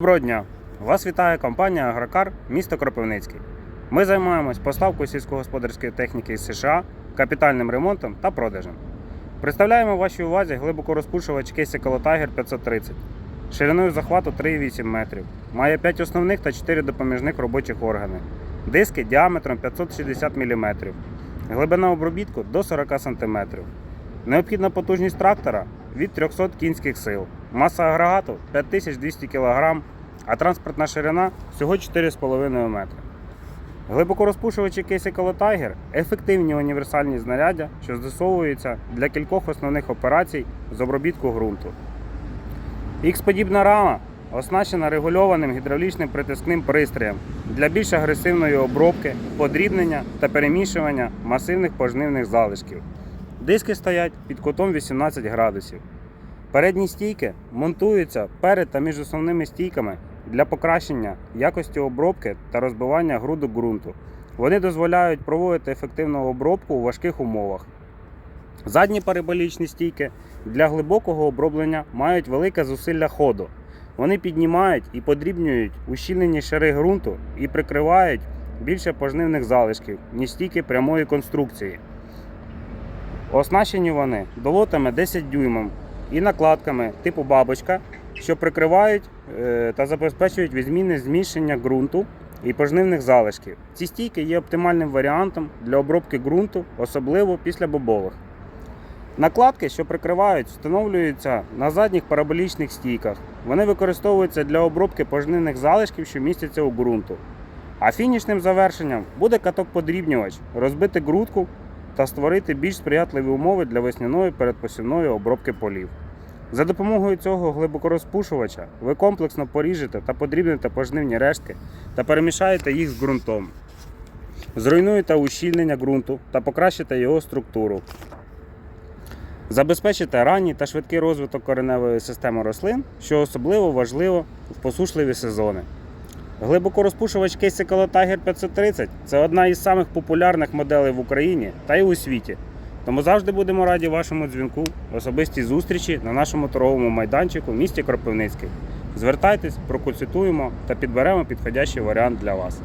Доброго дня! Вас вітає компанія Агрокар місто Кропивницький. Ми займаємось поставкою сільськогосподарської техніки із США, капітальним ремонтом та продажем. Представляємо вашій увазі глибокорозпушувач Кейсі Tiger 530 шириною захвату 3,8 метрів. Має 5 основних та 4 допоміжних робочих органи. Диски діаметром 560 мм. Глибина обробітку до 40 см. Необхідна потужність трактора від 300 кінських сил. Маса агрегату 5200 кг, а транспортна ширина всього 4,5 метри. Глибокорозпушувачі Кейсі Tiger – ефективні універсальні знаряддя, що застосовуються для кількох основних операцій з обробітку ґрунту. Х-подібна рама оснащена регульованим гідравлічним притискним пристроєм для більш агресивної обробки, подрібнення та перемішування масивних пожнивних залишків. Диски стоять під кутом 18 градусів. Передні стійки монтуються перед та між основними стійками для покращення якості обробки та розбивання грудок ґрунту. Вони дозволяють проводити ефективну обробку у важких умовах. Задні параболічні стійки для глибокого оброблення мають велике зусилля ходу. Вони піднімають і подрібнюють ущільнені шари ґрунту і прикривають більше пожнивних залишків, ніж стійки прямої конструкції. Оснащені вони долотами 10 дюймом і накладками типу бабочка, що прикривають е, та забезпечують відмінне зміщення ґрунту і пожнивних залишків. Ці стійки є оптимальним варіантом для обробки ґрунту, особливо після бобових. Накладки, що прикривають, встановлюються на задніх параболічних стійках. Вони використовуються для обробки пожнивних залишків, що містяться у ґрунту. А фінішним завершенням буде каток-подрібнювач, розбити грудку та створити більш сприятливі умови для весняної передпосівної обробки полів. За допомогою цього глибокорозпушувача ви комплексно поріжете та подрібните пожнивні рештки та перемішаєте їх з ґрунтом. Зруйнуєте ущільнення ґрунту та покращите його структуру. Забезпечите ранній та швидкий розвиток кореневої системи рослин, що особливо важливо в посушливі сезони. Глибокорозпушувач Кейсі Tiger 530 це одна із самих популярних моделей в Україні та й у світі. Тому завжди будемо раді вашому дзвінку, особистій зустрічі на нашому торговому майданчику в місті Кропивницький. Звертайтесь, проконсультуємо та підберемо підходящий варіант для вас.